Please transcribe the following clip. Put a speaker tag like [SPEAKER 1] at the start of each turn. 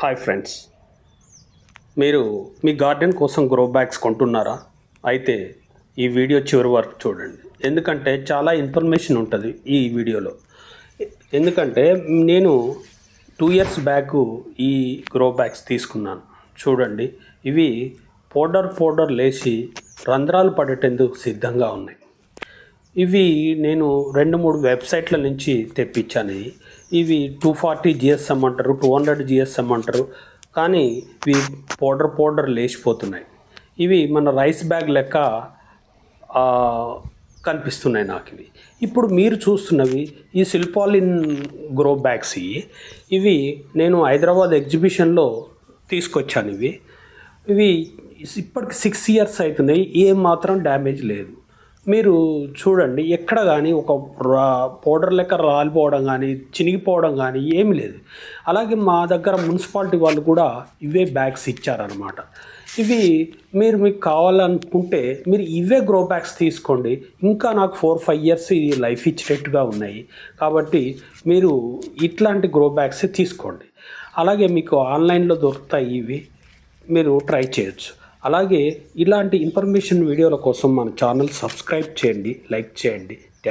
[SPEAKER 1] Hi friends మీరు మీ garden కోసం గ్రో బ్యాగ్స్ కొంటున్నారా? అయితే ఈ వీడియో చివరి వరకు చూడండి. ఎందుకంటే చాలా ఇన్ఫర్మేషన్ ఉంటుంది ఈ వీడియోలో. ఎందుకంటే నేను టూ ఇయర్స్ బ్యాక్ ఈ గ్రో బ్యాగ్స్ తీసుకున్నాను. చూడండి ఇవి పౌడర్ పౌడర్ లేచి రంధ్రాలు పడేటందుకు సిద్ధంగా ఉన్నాయి. ఇవి నేను రెండు మూడు వెబ్సైట్ల నుంచి తెప్పించాను. ఇవి. టూ ఫార్టీ జిఎస్ఎం అంటారు టూ హండ్రెడ్ జిఎస్ఎం అంటారు. కానీ ఇవి పౌడర్ పౌడర్ లేచిపోతున్నాయి. ఇవి మన రైస్ బ్యాగ్ లెక్క కనిపిస్తున్నాయి నాకు ఇవి. ఇప్పుడు మీరు చూస్తున్నవి ఈ సిల్పాలిన్ గ్రో బ్యాగ్స్ ఇవి. ఇవి నేను హైదరాబాద్ ఎగ్జిబిషన్లో తీసుకొచ్చాను ఇవి. ఇవి ఇప్పటికి సిక్స్ ఇయర్స్ అవుతున్నాయి ఏం మాత్రం డ్యామేజ్ లేదు. మీరు చూడండి ఎక్కడ కానీ ఒక రా పౌడర్ లెక్క రాలిపోవడం కానీ చినిగిపోవడం కానీ ఏమీ లేదు. అలాగే మా దగ్గర మున్సిపాలిటీ వాళ్ళు కూడా ఇవే బ్యాగ్స్ ఇచ్చారనమాట ఇవి మీరు మీకు కావాలనుకుంటే మీరు ఇవే గ్రో బ్యాగ్స్ తీసుకోండి. ఇంకా నాకు ఫోర్ ఫైవ్ ఇయర్స్ ఇది లైఫ్ ఇచ్చేటట్టుగా ఉన్నాయి. కాబట్టి మీరు ఇట్లాంటి గ్రో బ్యాగ్స్ తీసుకోండి. అలాగే మీకు ఆన్లైన్లో దొరుకుతాయి ఇవి. మీరు ట్రై చేయొచ్చు. అలాగే ఇలాంటి ఇన్ఫర్మేషన్ వీడియోల కోసం మన ఛానల్ సబ్స్క్రైబ్ చేయండి లైక్ చేయండి.